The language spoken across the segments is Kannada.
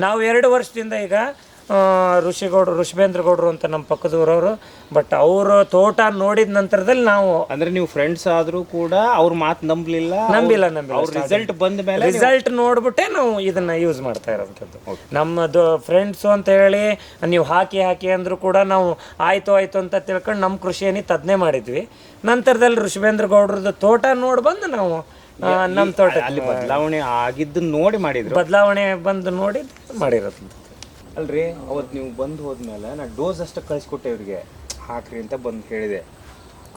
ನಾವು ಎರಡು ವರ್ಷದಿಂದ ಈಗ ಋಷಿಗೌಡ ಋಷಿಗೌಡ್ರು ಋಷಭೇಂದ್ರ ಗೌಡ್ರು ಅಂತ ನಮ್ಮ ಪಕ್ಕದೂರವರು ಬಟ್ ಅವರ ತೋಟ ನೋಡಿದ ನಂತರದಲ್ಲಿ ನಾವು ಅಂದ್ರೆ ನೀವು ಫ್ರೆಂಡ್ಸ್ ಆದರೂ ಕೂಡ ಅವ್ರ ಮಾತು ನಂಬಲಿಲ್ಲ ನಂಬಿಲ್ಲ ನಂಬಿಲ್ಲ. ಅವ್ರ ರಿಸಲ್ಟ್ ಬಂದ ಮೇಲೆ ರಿಸಲ್ಟ್ ನೋಡ್ಬಿಟ್ಟೆ ನಾವು ಇದನ್ನ ಯೂಸ್ ಮಾಡ್ತಾ ಇರೋಂಥದ್ದು ನಮ್ಮದು ಫ್ರೆಂಡ್ಸು ಅಂತ ಹೇಳಿ ನೀವು ಹಾಕಿ ಹಾಕಿ ಅಂದ್ರು ಕೂಡ ನಾವು ಆಯ್ತು ಆಯ್ತು ಅಂತ ತಿಳ್ಕೊಂಡು ನಮ್ಮ ಕೃಷಿ ಏನಿತ್ತು ಅದನ್ನೇ ಮಾಡಿದ್ವಿ. ನಂತರದಲ್ಲಿ ಋಷಭೇಂದ್ರ ಗೌಡ್ರದ್ದು ತೋಟ ನೋಡಿ ಬಂದು ನಾವು ನಮ್ಮ ತೋಟ ಅಲ್ಲಿ ಬದಲಾವಣೆ ಆಗಿದ್ದು ನೋಡಿ ಮಾಡಿದ್ರು. ಬದಲಾವಣೆ ಬಂದು ನೋಡಿ ಮಾಡಿರೋದು. ಅಲ್ರಿ ಅವತ್ತು ನೀವು ಬಂದು ಹೋದ್ಮೇಲೆ ನಾ ಡೋಸ್ ಅಷ್ಟು ಕಳಿಸ್ಕೊಟ್ಟೆ ಇವ್ರಿಗೆ. ಹಾಕ್ರಿ ಅಂತ ಬಂದು ಹೇಳಿದೆ.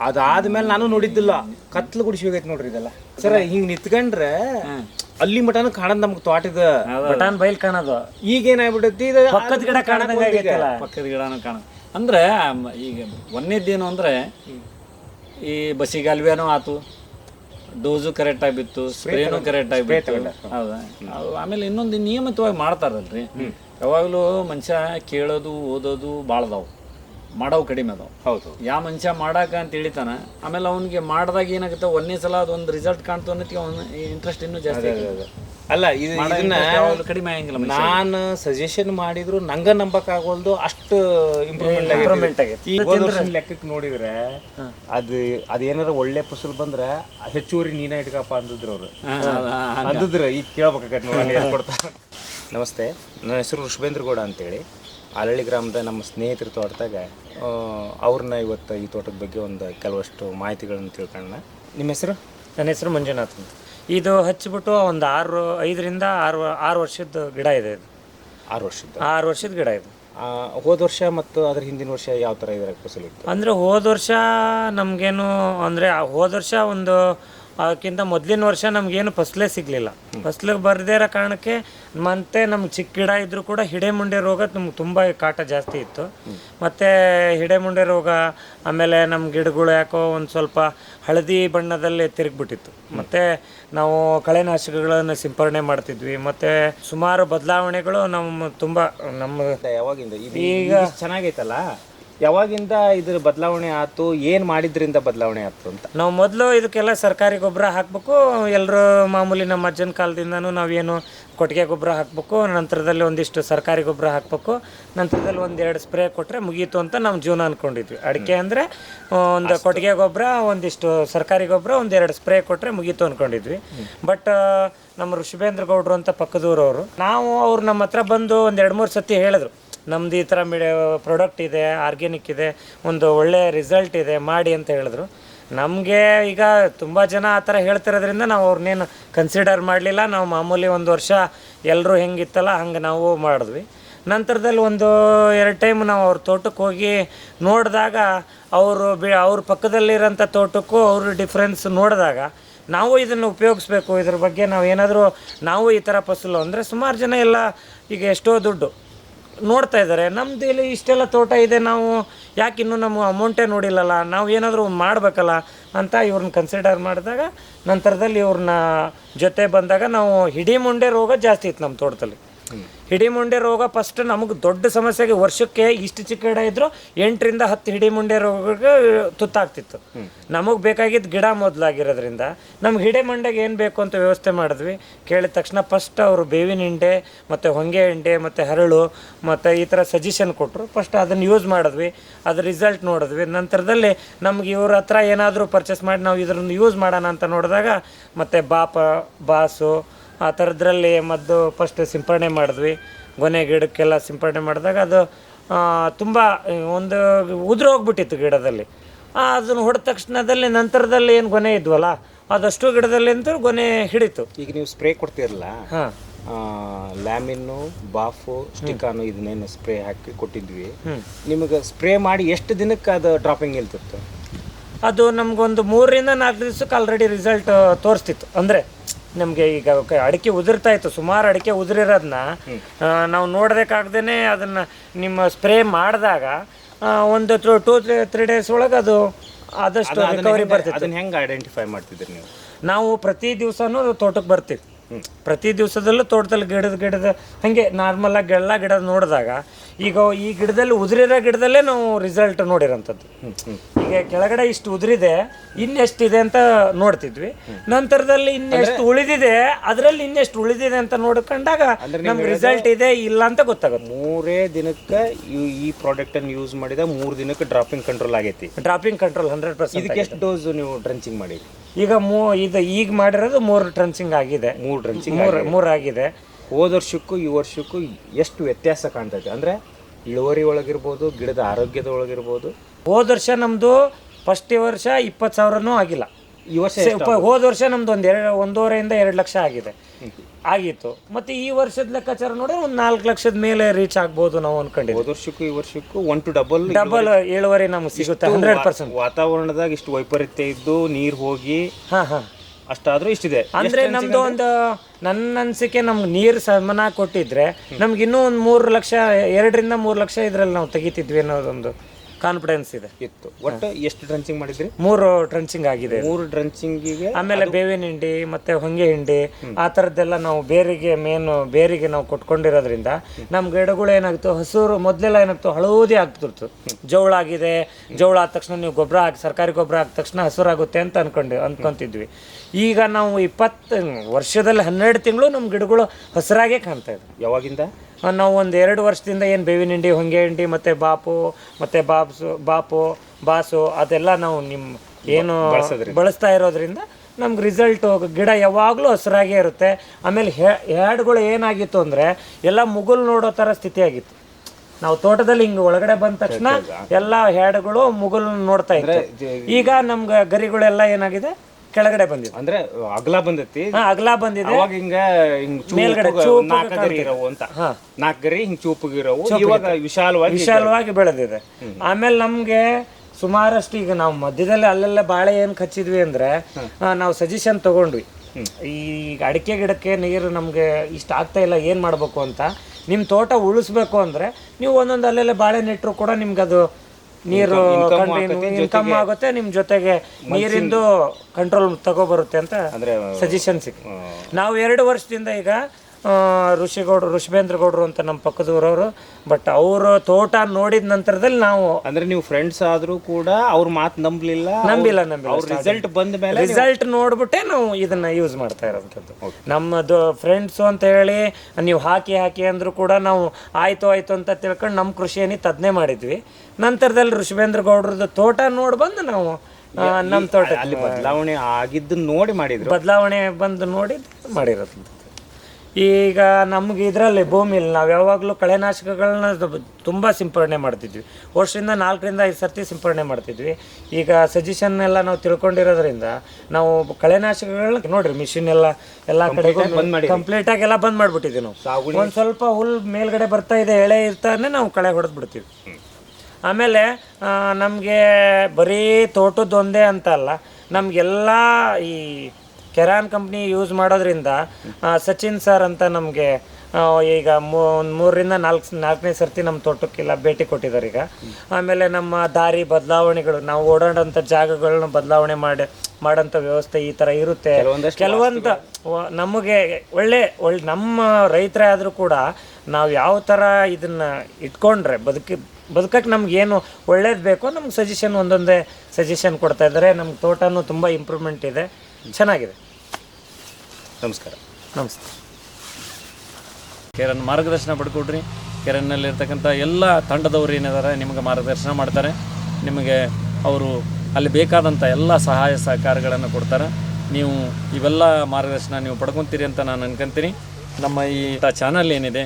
ಅದಾದ್ಮೇಲೆ ನಾನು ನೋಡಿದ್ದಿಲ್ಲ. ಕತ್ಲು ಗುಡಿಸಿ ಹೋಗೈತೆ ನೋಡ್ರಿ ಇದೆಲ್ಲ. ಸರ್ ಹಿಂಗ್ ನಿತ್ಕೊಂಡ್ರೆ ಅಲ್ಲಿ ಮಟನು ಕಾಣದ್ ನಮ್ಗೆ ತೋಟದ ಬಟಾನ್ ಬೈಲ್ ಕಾಣೋದು. ಈಗ ಏನಾಗ್ಬಿಟ್ಟೈತಿ ಇದು ಪಕ್ಕದ ಗಿಡ ಕಾಣದಂಗ ಆಗೈತಲ್ಲ. ಪಕ್ಕದ ಗಿಡನೂ ಕಾಣ ಅಂದ್ರೆ ಈಗ ಒಂದೇದ್ದೇನು ಅಂದ್ರೆ ಈ ಬಸಿಗಾಲ್ವೇನೋ ಆತು. ಡೋಸು ಕರೆಕ್ಟ್ ಆಗಿತ್ತು ಸ್ಪ್ರೇನು ಕರೆಕ್ಟ್ ಆಗಿತ್ತು ಹೌದಾ? ಆಮೇಲೆ ಇನ್ನೊಂದು ನಿಯಮಿತವಾಗಿ ಮಾಡ್ತಾರಲ್ರಿ. ಯಾವಾಗಲೂ ಮನುಷ್ಯ ಕೇಳೋದು ಓದೋದು ಭಾಳದಾವು ಮಾಡವು ಕಡಿಮೆ ಅದು ಹೌದು. ಯಾವ ಮನುಷ್ಯ ಮಾಡಾಕ ಅಂತ ಇಳಿತಾನೆ ಆಮೇಲೆ ಅವನಿಗೆ ಮಾಡಿದಾಗ ಏನಾಗುತ್ತೆ ಒಂದೇ ಸಲ ಅದೊಂದು ರಿಸಲ್ಟ್ ಕಾಣ್ತು ಅನ್ನೋದಕ್ಕೆ ಅವನ ಇಂಟ್ರೆಸ್ಟ್ ಇನ್ನೂ ಜಾಸ್ತಿ. ಅಲ್ಲ ಇದು ಮಾಡೋ ಇದನ್ನ ಕಡಿಮೆ ಆಗಿಲ್ಲ. ನಾನು ಸಜೆಷನ್ ಮಾಡಿದ್ರು ನಂಗ ನಂಬಕ್ ಆಗೋಲ್ದು ಅಷ್ಟು ಇಂಪ್ರೂವ್ಮೆಂಟ್ ಇಂಪ್ರೂವ್ಮೆಂಟ್ ಆಗೈತೆ ಲೆಕ್ಕಕ್ಕೆ ನೋಡಿದ್ರೆ ಅದು ಅದೇನಾರ ಒಳ್ಳೆ ಫಸಲ್ ಬಂದ್ರೆ ಹೆಚ್ಚುವರಿ ನೀನ ಇಟ್ಕಪ್ಪ ಅಂದಿದ್ರು ಅವರು. ಅಂದಿದ್ರೆ ಈಗ ಕೇಳ್ಬೇಕಾಗತ್ತೆ ನೋಡಿ ಕೊಡ್ತಾರೆ ನಮಸ್ತೆ ನನ್ನ ಹೆಸರು ಋಷಭೇಂದ್ರ ಗೌಡ ಅಂತೇಳಿ. ಆಲಳ್ಳಿ ಗ್ರಾಮದ ನಮ್ಮ ಸ್ನೇಹಿತರ ತೋಟದಾಗ ಅವ್ರನ್ನ ಇವತ್ತು ಈ ತೋಟದ ಬಗ್ಗೆ ಒಂದು ಕೆಲವಷ್ಟು ಮಾಹಿತಿಗಳನ್ನು ತಿಳ್ಕೊಳ್ಳೋಣ. ನಿಮ್ಮ ಹೆಸರು? ನನ್ನ ಹೆಸರು ಮಂಜುನಾಥ್ ಅಂತ. ಇದು ಹಚ್ಚಿಬಿಟ್ಟು ಒಂದು ಆರು ಐದರಿಂದ ಆರು ಆರು ವರ್ಷದ ಗಿಡ ಇದೆ ಇದು. ಆರು ವರ್ಷದ ಆರು ವರ್ಷದ ಗಿಡ ಇದು. ಹೋದ ವರ್ಷ ಮತ್ತು ಅದ್ರ ಹಿಂದಿನ ವರ್ಷ ಯಾವ ಥರ ಇದ್ರಾಗ ಫಸಲಿತ್ತು ಇತ್ತು ಅಂದರೆ ಹೋದ ವರ್ಷ ನಮಗೇನು ಅಂದರೆ ಹೋದ ವರ್ಷ ಒಂದು ಅದಕ್ಕಿಂತ ಮೊದಲಿನ ವರ್ಷ ನಮಗೇನು ಫಸ್ಲೇ ಸಿಗಲಿಲ್ಲ. ಫಸ್ಲಿಗೆ ಬರದೇ ಇರೋ ಕಾರಣಕ್ಕೆ ಮತ್ತೆ ನಮ್ಗೆ ಚಿಕ್ಕ ಗಿಡ ಇದ್ದರೂ ಕೂಡ ಹಿಡೆಮುಂಡೆ ರೋಗ ನಮ್ಗೆ ತುಂಬ ಕಾಟ ಜಾಸ್ತಿ ಇತ್ತು. ಮತ್ತು ಹಿಡೆಮುಂಡೆ ರೋಗ ಆಮೇಲೆ ನಮ್ಮ ಗಿಡಗಳು ಯಾಕೋ ಒಂದು ಸ್ವಲ್ಪ ಹಳದಿ ಬಣ್ಣದಲ್ಲಿ ತಿರುಗಿಬಿಟ್ಟಿತ್ತು. ಮತ್ತು ನಾವು ಕಳೆನಾಶಕಗಳನ್ನು ಸಿಂಪರಣೆ ಮಾಡ್ತಿದ್ವಿ. ಮತ್ತು ಸುಮಾರು ಬದಲಾವಣೆಗಳು ನಮ್ಮ ತುಂಬ ನಮ್ಮ ಯಾವಾಗಿಂದ? ಈಗ ಚೆನ್ನಾಗೈತಲ್ಲ? ಯಾವಾಗಿಂದ ಇದ್ರ ಬದಲಾವಣೆ ಆಯ್ತು ಏನು ಮಾಡಿದ್ರಿಂದ ಬದಲಾವಣೆ ಆಯ್ತು ಅಂತ? ನಾವು ಮೊದಲು ಇದಕ್ಕೆಲ್ಲ ಸರ್ಕಾರಿ ಗೊಬ್ಬರ ಹಾಕಬೇಕು. ಎಲ್ಲರೂ ಮಾಮೂಲಿ ನಮ್ಮ ಅಜ್ಜನ ಕಾಲದಿಂದನೂ ನಾವೇನು ಕೊಟ್ಟಿಗೆ ಗೊಬ್ಬರ ಹಾಕಬೇಕು. ನಂತರದಲ್ಲಿ ಒಂದಿಷ್ಟು ಸರ್ಕಾರಿ ಗೊಬ್ಬರ ಹಾಕಬೇಕು. ನಂತರದಲ್ಲಿ ಒಂದೆರಡು ಸ್ಪ್ರೇ ಕೊಟ್ಟರೆ ಮುಗೀತು ಅಂತ ನಾವು ಜೀವನ ಅಂದ್ಕೊಂಡಿದ್ವಿ ಅಡಿಕೆ ಅಂದರೆ ಒಂದು ಕೊಟ್ಟಿಗೆ ಗೊಬ್ಬರ ಒಂದಿಷ್ಟು ಸರ್ಕಾರಿ ಗೊಬ್ಬರ ಒಂದೆರಡು ಸ್ಪ್ರೇ ಕೊಟ್ಟರೆ ಮುಗೀತು ಅಂದ್ಕೊಂಡಿದ್ವಿ ಬಟ್ ನಮ್ಮ ಋಷಭೇಂದ್ರ ಗೌಡ್ರು ಅಂತ ಪಕ್ಕದೂರವರು ನಾವು ಅವ್ರು ನಮ್ಮ ಹತ್ರ ಬಂದು ಒಂದು ಎರಡು ಮೂರು ಸತಿ ಹೇಳಿದ್ರು. ನಮ್ದು ಈ ಥರ ಮಿಡ ಪ್ರಾಡಕ್ಟ್ ಇದೆ ಆರ್ಗ್ಯಾನಿಕ್ ಇದೆ, ಒಂದು ಒಳ್ಳೆಯ ರಿಸಲ್ಟ್ ಇದೆ, ಮಾಡಿ ಅಂತ ಹೇಳಿದ್ರು. ನಮಗೆ ಈಗ ತುಂಬ ಜನ ಆ ಥರ ಹೇಳ್ತಿರೋದ್ರಿಂದ ನಾವು ಅವ್ರನ್ನೇನು ಕನ್ಸಿಡರ್ ಮಾಡಲಿಲ್ಲ. ನಾವು ಮಾಮೂಲಿ ಒಂದು ವರ್ಷ ಎಲ್ಲರೂ ಹೆಂಗಿತ್ತಲ್ಲ, ಹಂಗೆ ನಾವು ಮಾಡಿದ್ವಿ. ನಂತರದಲ್ಲಿ ಒಂದು ಎರಡು ಟೈಮ್ ನಾವು ಅವ್ರ ತೋಟಕ್ಕೆ ಹೋಗಿ ನೋಡಿದಾಗ ಅವರು ಬಿ, ಅವ್ರ ಪಕ್ಕದಲ್ಲಿರೋಂಥ ತೋಟಕ್ಕೂ ಅವ್ರ ಡಿಫ್ರೆನ್ಸ್ ನೋಡಿದಾಗ ನಾವು ಇದನ್ನು ಉಪಯೋಗಿಸ್ಬೇಕು. ಇದ್ರ ಬಗ್ಗೆ ನಾವು ಏನಾದರೂ ನಾವು ಈ ಥರ ಫಸಲು ಅಂದರೆ ಸುಮಾರು ಜನ ಎಲ್ಲ ಈಗ ಎಷ್ಟೋ ದುಡ್ಡು. ನೋಡ್ತಾ ಇದ್ದಾರೆ. ನಮ್ದು ಇಲ್ಲಿ ಇಷ್ಟೆಲ್ಲ ತೋಟ ಇದೆ. ನಾವು ಯಾಕೆ ಇನ್ನೂ ನಮ್ಮ ಅಮೌಂಟೇ ನೋಡಿಲ್ಲಲ್ಲ? ನಾವು ಏನಾದರೂ ಮಾಡಬೇಕಲ್ಲ ಅಂತ ಇವ್ರನ್ನ ಕನ್ಸಿಡರ್ ಮಾಡಿದಾಗ ನಂತರದಲ್ಲಿ ಇವ್ರನ್ನ ಜೊತೆ ಬಂದಾಗ ನಾವು ಹಿಡಿಮುಂಡೆ ರೋಗ ಜಾಸ್ತಿ ಇತ್ತು ನಮ್ಮ ತೋಟದಲ್ಲಿ. ಹಿಡಿಮುಂಡೆ ರೋಗ ಫಸ್ಟ್ ನಮಗೆ ದೊಡ್ಡ ಸಮಸ್ಯೆಗೆ ವರ್ಷಕ್ಕೆ ಇಷ್ಟು ಚಿಕ್ಕ ಗಿಡ ಎಂಟರಿಂದ ಹತ್ತು ಹಿಡಿಮುಂಡೆ ರೋಗಕ್ಕೆ ತುತ್ತಾಗ್ತಿತ್ತು. ನಮಗೆ ಬೇಕಾಗಿದ್ದು ಗಿಡ ಮೊದಲಾಗಿರೋದ್ರಿಂದ ನಮ್ಗೆ ಹಿಡಿಮುಂಡೆಗೆ ಏನು ಬೇಕು ಅಂತ ವ್ಯವಸ್ಥೆ ಮಾಡಿದ್ವಿ. ಕೇಳಿದ ತಕ್ಷಣ ಫಸ್ಟ್ ಅವರು ಬೇವಿನ ಹಿಂಡೆ, ಮತ್ತು ಹೊಂಗೆ ಹಿಂಡೆ, ಮತ್ತು ಹರಳು, ಮತ್ತು ಈ ಥರ ಸಜೆಷನ್ ಕೊಟ್ಟರು ಫಸ್ಟ್ ಅದನ್ನು ಯೂಸ್ ಮಾಡಿದ್ವಿ. ಅದ್ರ ರಿಸಲ್ಟ್ ನೋಡಿದ್ವಿ. ನಂತರದಲ್ಲಿ ನಮ್ಗೆ ಇವ್ರ ಹತ್ರ ಏನಾದರೂ ಪರ್ಚೇಸ್ ಮಾಡಿ ನಾವು ಇದ್ರನ್ನು ಯೂಸ್ ಮಾಡೋಣ ಅಂತ ನೋಡಿದಾಗ ಮತ್ತು ಬಾಪ, ಬಾಸು ಆ ಥರದ್ರಲ್ಲಿ ಮದ್ದು ಫಸ್ಟ್ ಸಿಂಪರಣೆ ಮಾಡಿದ್ವಿ. ಗೊನೆ ಗಿಡಕ್ಕೆಲ್ಲ ಸಿಂಪರಣೆ ಮಾಡಿದಾಗ ಅದು ತುಂಬ ಒಂದು ಉದುರು ಹೋಗ್ಬಿಟ್ಟಿತ್ತು ಗಿಡದಲ್ಲಿ. ಅದನ್ನು ಹೊಡೆದ ತಕ್ಷಣದಲ್ಲಿ ನಂತರದಲ್ಲಿ ಏನು ಗೊನೆ ಇದ್ವಲ್ಲ ಅದಷ್ಟು ಗಿಡದಲ್ಲಿ ಅಂತೂ ಗೊನೆ ಹಿಡಿತು. ಈಗ ನೀವು ಸ್ಪ್ರೇ ಕೊಡ್ತೀರಲ್ಲ ಹಾಂ. ಲ್ಯಾಮಿನ್ನು ಬಾಫು ಸ್ಟಿಕಾನು ಇದನ್ನೇನು ಸ್ಪ್ರೇ ಹಾಕಿ ಕೊಟ್ಟಿದ್ವಿ. ನಿಮಗೆ ಸ್ಪ್ರೇ ಮಾಡಿ ಎಷ್ಟು ದಿನಕ್ಕೆ ಅದು ಡ್ರಾಪಿಂಗ್ ನಿಲ್ತಿತ್ತು? ಅದು ನಮಗೊಂದು ಮೂರರಿಂದ ನಾಲ್ಕು ದಿವ್ಸಕ್ಕೆ ಆಲ್ರೆಡಿ ರಿಸಲ್ಟ್ ತೋರಿಸ್ತಿತ್ತು. ಅಂದರೆ ನಮಗೆ ಈಗ ಅಡಿಕೆ ಉದುರ್ತಾ ಇತ್ತು. ಸುಮಾರು ಅಡಿಕೆ ಉದುರಿರೋದನ್ನ ನಾವು ನೋಡಬೇಕಾಗ್ದೇ ಅದನ್ನು ನಿಮ್ಮ ಸ್ಪ್ರೇ ಮಾಡಿದಾಗ ಒಂದು ಟೂ ತ್ರೀ ಡೇಸ್ ಒಳಗೆ ಅದು ಆದಷ್ಟು ರಿಕವರಿ ಬರ್ತಿತ್ತು. ಅದನ್ನ ಹೆಂಗೆ ಐಡೆಂಟಿಫೈ ಮಾಡ್ತಿದ್ರಿ ನೀವು? ನಾವು ಪ್ರತಿ ದಿವಸನೂ ತೋಟಕ್ಕೆ ಬರ್ತೀವಿ. ಪ್ರತಿ ದಿವಸದಲ್ಲೂ ತೋಟದಲ್ಲಿ ಗಿಡದ ಗಿಡದ ಹಾಗೆ ನಾರ್ಮಲ್ ಆಗಿ ಎಲ್ಲ ಗಿಡ ನೋಡಿದಾಗ ಈಗ ಈ ಗಿಡದಲ್ಲಿ ಉದುರಿರೋ ಗಿಡದಲ್ಲೇ ನಾವು ರಿಸಲ್ಟ್ ನೋಡಿರೋಂಥದ್ದು. ಈಗ ಕೆಳಗಡೆ ಇಷ್ಟು ಉದುರಿದೆ ಇನ್ನೆಷ್ಟಿದೆ ಅಂತ ನೋಡ್ತಿದ್ವಿ. ನಂತರದಲ್ಲಿ ಇನ್ನೆಷ್ಟು ಉಳಿದಿದೆ ಅದರಲ್ಲಿ ಇನ್ನೆಷ್ಟು ಉಳಿದಿದೆ ಅಂತ ನೋಡ್ಕೊಂಡಾಗ ನಮ್ಗೆ ರಿಸಲ್ಟ್ ಇದೆ ಇಲ್ಲ ಅಂತ ಗೊತ್ತಾಗುತ್ತೆ. ಮೂರೇ ದಿನಕ್ಕೆ ಈ- ಈ ಪ್ರಾಡಕ್ಟ್ ಅನ್ನು ಯೂಸ್ ಮಾಡಿದ ಮೂರು ದಿನಕ್ಕೆ ಡ್ರಾಪಿಂಗ್ ಕಂಟ್ರೋಲ್ ಆಗೈತಿ. ಡ್ರಾಪಿಂಗ್ ಕಂಟ್ರೋಲ್ ಹಂಡ್ರೆಡ್ ಪರ್ಸೆಂಟ್ ಇದಕ್ಕೆ ಎಷ್ಟು ಡೋಸ್ ನೀವು ಡ್ರಂಚಿಂಗ್ ಮಾಡಿರಿ? ಈಗ ಮೂ ಇದು ಈಗ ಮಾಡಿರೋದು ಮೂರು ಟ್ರನ್ಸಿಂಗ್ ಆಗಿದೆ. ಮೂರು ಟ್ರನ್ಸಿಂಗ್ ಮೂರು ಮೂರು ಆಗಿದೆ. ಹೋದ ವರ್ಷಕ್ಕೂ ಈ ವರ್ಷಕ್ಕೂ ಎಷ್ಟು ವ್ಯತ್ಯಾಸ ಕಾಣ್ತೈತೆ? ಅಂದರೆ ಇಳುವರಿ ಒಳಗಿರ್ಬೋದು ಗಿಡದ ಆರೋಗ್ಯದ ಒಳಗಿರ್ಬೋದು. ಹೋದ ವರ್ಷ ನಮ್ಮದು ಫಸ್ಟ್ ವರ್ಷ ಇಪ್ಪತ್ತು ಸಾವಿರನೂ ಆಗಿಲ್ಲ. ಈ ವರ್ಷ ಹೋದ ವರ್ಷ ನಮ್ದು ಒಂದು ಎರಡು ಒಂದೂವರೆಯಿಂದ ಎರಡು ಲಕ್ಷ ಆಗಿದೆ. ಆಗಿತ್ತು. ಮತ್ತೆ ಈ ವರ್ಷದ ಲೆಕ್ಕಾಚಾರ ನೋಡಿದ್ರೆ ಒಂದು ನಾಲ್ಕು ಲಕ್ಷದ ಮೇಲೆ ರೀಚ್ ಆಗ್ಬೋದು ನಾವು ಅನ್ಕೊಂಡಿದ್ವಿ ಹೋದ ವರ್ಷಕ್ಕೂ ಈ ವರ್ಷಕ್ಕೂ ಒನ್ ಟು ಡಬಲ್ ಡಬಲ್ ಇಳುವರಿ ನಮ್ಗೆ ಸಿಗುತ್ತೆ ಹಂಡ್ರೆಡ್ ಪರ್ಸೆಂಟ್ ವಾತಾವರಣದಾಗ ಇಷ್ಟು ವೈಪರೀತ್ಯ ಇದ್ದು ನೀರು ಹೋಗಿ ಹಾ ಹಾಂ. ಅಷ್ಟಾದ್ರೂ ಇಷ್ಟಿದೆ. ಅಂದ್ರೆ ನಮ್ದು ಒಂದು ನನ್ನ ಅನ್ಸಿಕೆ ನಮ್ಗೆ ನೀರು ಸಮನ ಕೊಟ್ಟಿದ್ರೆ ನಮ್ಗೆ ಇನ್ನೂ ಒಂದು ಮೂರು ಲಕ್ಷ ಎರಡರಿಂದ ಮೂರು ಲಕ್ಷ ಇದ್ರಲ್ಲಿ ನಾವು ತೆಗಿತಿದ್ವಿ ಅನ್ನೋದೊಂದು ಕಾನ್ಫಿಡೆನ್ಸ್ ಇದೆ. ಇತ್ತು. ಒಟ್ಟು ಎಷ್ಟು ಡ್ರಂಚಿಂಗ್ ಮಾಡಿದ್ರಿ? ಮೂರು ಟ್ರಂಚಿಂಗ್ ಆಗಿದೆ. ಮೂರು ಡ್ರಂಚಿಂಗಿಗೆ ಆಮೇಲೆ ಬೇವಿನ ಹಿಂಡಿ ಮತ್ತೆ ಹೊಂಗೆ ಹಿಂಡಿ ಆ ಥರದ್ದೆಲ್ಲ ನಾವು ಬೇರಿಗೆ ಮೇನ್ ಬೇರಿಗೆ ನಾವು ಕೊಟ್ಕೊಂಡಿರೋದ್ರಿಂದ ನಮ್ಮ ಗಿಡಗಳು ಏನಾಗ್ತು ಹಸೂರು ಮೊದಲೆಲ್ಲ ಏನಾಗ್ತು ಹಳದಿ ಆಗ್ತಿರ್ತು ಜೋಳ ಆಗಿದೆ ಜೋಳ ಆದ ತಕ್ಷಣ ನೀವು ಗೊಬ್ಬರ ಹಾಕಿ ಸರ್ಕಾರಿ ಗೊಬ್ಬರ ಹಾಕಿದ ತಕ್ಷಣ ಹಸುರಾಗುತ್ತೆ ಅಂತ ಅನ್ಕೊಂಡು ಅನ್ಕೊಂತಿದ್ವಿ. ಈಗ ನಾವು ಇಪ್ಪತ್ತು ವರ್ಷದಲ್ಲಿ ಹನ್ನೆರಡು ತಿಂಗಳು ನಮ್ಮ ಗಿಡಗಳು ಹಸಿರಾಗೇ ಕಾಣ್ತಾ ಇದೆ. ಯಾವಾಗಿಂದ? ನಾವು ಒಂದು ಎರಡು ವರ್ಷದಿಂದ ಏನು ಬೇವಿನ ಹಿಂಡಿ ಹೊಂಗೆ ಹಿಂಡಿ ಮತ್ತು ಬಾಪು ಮತ್ತು ಬಾಬ್ಸು ಬಾಪು ಬಾಸು ಅದೆಲ್ಲ ನಾವು ನಿಮ್ಮ ಏನು ಬಳಸ್ತಾ ಇರೋದ್ರಿಂದ ನಮ್ಗೆ ರಿಸಲ್ಟು ಗಿಡ ಯಾವಾಗಲೂ ಹಸಿರಾಗೇ ಇರುತ್ತೆ. ಆಮೇಲೆ ಹ್ಯಾಡ್ಗಳು ಏನಾಗಿತ್ತು ಅಂದರೆ ಎಲ್ಲ ಮುಗುಲ್ ನೋಡೋ ಥರ ಸ್ಥಿತಿ ಆಗಿತ್ತು ನಾವು ತೋಟದಲ್ಲಿ ಹಿಂಗೆ ಒಳಗಡೆ ಬಂದ ತಕ್ಷಣ ಎಲ್ಲ ಹ್ಯಾಡ್ಗಳು ಮುಗುಲ್ ನೋಡ್ತಾ ಇತ್ತು. ಈಗ ನಮ್ಗೆ ಗರಿಗಳೆಲ್ಲ ಏನಾಗಿದೆ? ಕೆಳಗಡೆ ಬಂದಿದೆ. ಅಂದ್ರೆ ಅಗಲ ಬಂದೈತಿ. ಹಾ ಅಗಲ ಬಂದಿದೆ. ಅವಾಗ ಹಿಂಗ ಹಿಂಗ್ ಮೇಲ್ಗಡೆ ಚೂಪುಗ ಚೂಪುಗ ನಾಲ್ಕು ಗರಿ ಇರವು ಅಂತ. ಹಾ. ನಾಲ್ಕು ಗರಿ ಹಿಂಗ್ ಚೂಪಗಿರವು. ಇವಾಗ ವಿಶಾಲವಾಗಿ ವಿಶಾಲವಾಗಿ ಬೆಳೆದಿದೆ. ಆಮೇಲೆ ನಮಗೆ ಸುಮಾರಷ್ಟು ಈಗ ನಾವು ಮಧ್ಯದಲ್ಲಿ ಅಲ್ಲೆಲ್ಲ ಬಾಳೆ ಏನು ಕಚ್ಚಿದ್ವಿ ಅಂದ್ರೆ ನಾವು ಸಜೆಷನ್ ತಗೊಂಡ್ವಿ. ಈ ಅಡಿಕೆ ಗಿಡಕ್ಕೆ ನೀರು ನಮಗೆ ಇಷ್ಟ ಆಗ್ತಾ ಇಲ್ಲ ಏನು ಮಾಡಬೇಕು ಅಂತ. ನಿಮ್ಮ ತೋಟ ಉಳಿಸ್ಬೇಕು ಅಂದ್ರೆ ನೀವು ಒಂದೊಂದು ಅಲ್ಲೆಲ್ಲ ಬಾಳೆ ನೆಟ್ಟರು ಕೂಡ ನಿಮ್ಗೆ ಅದು ನೀರು ಇನ್ಕಮ್ ಆಗುತ್ತೆ ನಿಮ್ ಜೊತೆಗೆ ನೀರಿಂದು ಕಂಟ್ರೋಲ್ ತಗೋ ಬರುತ್ತೆ ಅಂತ ಸಜೆಷನ್ ಸಿಕ್ ನಾವು ಎರಡು ವರ್ಷದಿಂದ ಈಗ ಋಷಿಗೌಡ್ರು ಋಷಭೇಂದ್ರ ಗೌಡ್ರು ಅಂತ ನಮ್ಮ ಪಕ್ಕದೂರವರು. ಬಟ್ ಅವರು ತೋಟ ನೋಡಿದ ನಂತರದಲ್ಲಿ ನಾವು ಅಂದ್ರೆ ನೀವು ಫ್ರೆಂಡ್ಸ್ ಆದ್ರೂ ಕೂಡ ಅವ್ರ ಮಾತು ನಂಬಲಿಲ್ಲ ನಂಬಿಲ್ಲ ನಂಬಿಲ್ಲ. ಅವ್ರ ರಿಸಲ್ಟ್ ಬಂದ ಮೇಲೆ ರಿಸಲ್ಟ್ ನೋಡ್ಬಿಟ್ಟೆ ನಾವು ಇದನ್ನ ಯೂಸ್ ಮಾಡ್ತಾ ಇರೋಂಥದ್ದು ನಮ್ಮದು ಫ್ರೆಂಡ್ಸು ಅಂತ ಹೇಳಿ ನೀವು ಹಾಕಿ ಹಾಕಿ ಅಂದರೂ ಕೂಡ ನಾವು ಆಯ್ತು ಆಯ್ತು ಅಂತ ತಿಳ್ಕೊಂಡು ನಮ್ಮ ಕೃಷಿಯನ್ನೇ ತದ್ನೆ ಮಾಡಿದ್ವಿ. ನಂತರದಲ್ಲಿ ಋಷಭೇಂದ್ರ ಗೌಡ್ರದ್ದು ತೋಟ ನೋಡಿ ಬಂದು ನಾವು ನಮ್ಮ ತೋಟ ಅಲ್ಲಿ ಬದಲಾವಣೆ ಆಗಿದ್ದು ನೋಡಿ ಮಾಡಿದ್ರು. ಬದಲಾವಣೆ ಬಂದು ನೋಡಿ ಮಾಡಿರೋದು. ಈಗ ನಮ್ಗೆ ಇದರಲ್ಲಿ ಭೂಮಿಲಿ ನಾವು ಯಾವಾಗಲೂ ಕಳೆನಾಶಕಗಳನ್ನ ತುಂಬ ಸಿಂಪರಣೆ ಮಾಡ್ತಿದ್ವಿ. ವರ್ಷದಿಂದ ನಾಲ್ಕರಿಂದ ಐದು ಸರ್ತಿ ಸಿಂಪರಣೆ ಮಾಡ್ತಿದ್ವಿ. ಈಗ ಸಜೆಷನ್ ಎಲ್ಲ ನಾವು ತಿಳ್ಕೊಂಡಿರೋದ್ರಿಂದ ನಾವು ಕಳೆನಾಶಕಗಳನ್ನ ನೋಡ್ರಿ ಮಿಷಿನ್ ಎಲ್ಲ ಎಲ್ಲ ಕಡೆ ಕಂಪ್ಲೀಟ್ ಆಗಿ ಎಲ್ಲ ಬಂದ್ ಮಾಡ್ಬಿಟ್ಟಿದ್ವಿ ನಾವು. ಒಂದು ಸ್ವಲ್ಪ ಹುಲ್ ಮೇಲ್ಗಡೆ ಬರ್ತಾ ಇದೆ ಎಳೆ ಇರ್ತಾನೆ ನಾವು ಕಳೆ ಹೊಡೆದು ಬಿಡ್ತೀವಿ. ಆಮೇಲೆ ನಮಗೆ ಬರೀ ತೋಟದ ಒಂದೇ ಅಂತ ಅಲ್ಲ ನಮ್ಗೆಲ್ಲ ಈ ಕೆರಾನ್ ಕಂಪ್ನಿ ಯೂಸ್ ಮಾಡೋದ್ರಿಂದ ಸಚಿನ್ ಸರ್ ಅಂತ ನಮಗೆ ಈಗ ಒಂದು ಮೂರರಿಂದ ನಾಲ್ಕು ನಾಲ್ಕನೇ ಸರ್ತಿ ನಮ್ಮ ತೋಟಕ್ಕೆಲ್ಲ ಭೇಟಿ ಕೊಟ್ಟಿದ್ದಾರೆ ಈಗ. ಆಮೇಲೆ ನಮ್ಮ ದಾರಿ ಬದಲಾವಣೆಗಳು ನಾವು ಓಡಾಡೋಂಥ ಜಾಗಗಳನ್ನ ಬದಲಾವಣೆ ಮಾಡಿ ಮಾಡೋಂಥ ವ್ಯವಸ್ಥೆ ಈ ಥರ ಇರುತ್ತೆ. ಕೆಲವೊಂದು ನಮಗೆ ಒಳ್ಳೆ ಒಳ್ಳೆ ನಮ್ಮ ರೈತರೇ ಆದರೂ ಕೂಡ ನಾವು ಯಾವ ಥರ ಇದನ್ನು ಇಟ್ಕೊಂಡ್ರೆ ಬದುಕಿ ಬದುಕಕ್ಕೆ ನಮ್ಗೆ ಏನು ಒಳ್ಳೇದು ಬೇಕೋ ನಮ್ಗೆ ಸಜೆಷನ್ ಒಂದೊಂದೇ ಸಜೆಷನ್ ಕೊಡ್ತಾ ಇದ್ದಾರೆ. ನಮ್ಮ ತೋಟನೂ ತುಂಬ ಇಂಪ್ರೂವ್ಮೆಂಟ್ ಇದೆ. ಚೆನ್ನಾಗಿದೆ. ನಮಸ್ಕಾರ. ನಮಸ್ತೆ. ಕೆರನ್ ಮಾರ್ಗದರ್ಶನ ಪಡ್ಕೊಡ್ರಿ. ಕೆರನ್ನಲ್ಲಿರ್ತಕ್ಕಂಥ ಎಲ್ಲ ತಂಡದವರು ಏನಿದ್ದಾರೆ ನಿಮಗೆ ಮಾರ್ಗದರ್ಶನ ಮಾಡ್ತಾರೆ. ನಿಮಗೆ ಅವರು ಅಲ್ಲಿ ಬೇಕಾದಂಥ ಎಲ್ಲ ಸಹಾಯ ಸಹಕಾರಗಳನ್ನು ಕೊಡ್ತಾರೆ. ನೀವು ಇವೆಲ್ಲ ಮಾರ್ಗದರ್ಶನ ನೀವು ಪಡ್ಕೊತೀರಿ ಅಂತ ನಾನು ಅನ್ಕೊಂತೀನಿ. ನಮ್ಮ ಈ ಚಾನಲ್ ಏನಿದೆ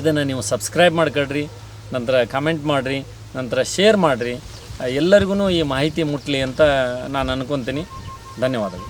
ಇದನ್ನು ನೀವು ಸಬ್ಸ್ಕ್ರೈಬ್ ಮಾಡ್ಕೊಳ್ರಿ ನಂತರ ಕಮೆಂಟ್ ಮಾಡಿರಿ ನಂತರ ಶೇರ್ ಮಾಡಿರಿ. ಎಲ್ಲರಿಗೂ ಈ ಮಾಹಿತಿ ಮುಟ್ಟಲಿ ಅಂತ ನಾನು ಅನ್ಕೊತೀನಿ. ಧನ್ಯವಾದಗಳು.